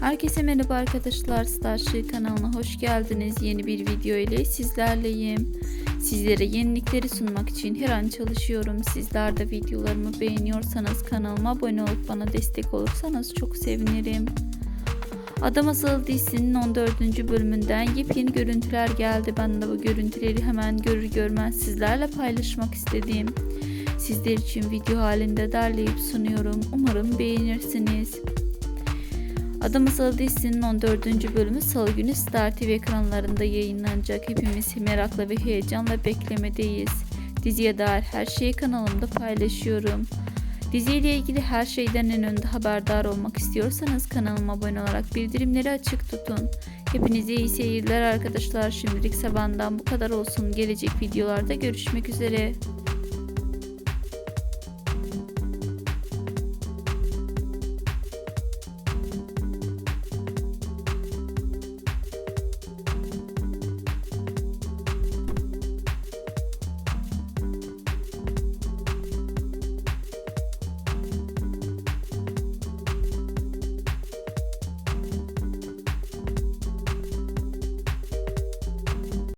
Herkese merhaba arkadaşlar. Starship kanalına hoş geldiniz. Yeni bir video ile sizlerleyim. Sizlere yenilikleri sunmak için her an çalışıyorum. Sizler de videolarımı beğeniyorsanız kanalıma abone olup bana destek olursanız çok sevinirim. Adam Asıl dizisinin 14. bölümünden yepyeni görüntüler geldi. Ben de bu görüntüleri hemen görür görmez sizlerle paylaşmak istedim. Sizler için video halinde derleyip sunuyorum. Umarım beğenirsiniz. Adam Masalı dizisinin 14. bölümü Salı günü Star TV ekranlarında yayınlanacak. Hepimiz merakla ve heyecanla beklemedeyiz. Diziye dair her şeyi kanalımda paylaşıyorum. Diziyle ilgili her şeyden en önde haberdar olmak istiyorsanız kanalıma abone olarak bildirimleri açık tutun. Hepinize iyi seyirler arkadaşlar. Şimdilik benden bu kadar olsun. Gelecek videolarda görüşmek üzere.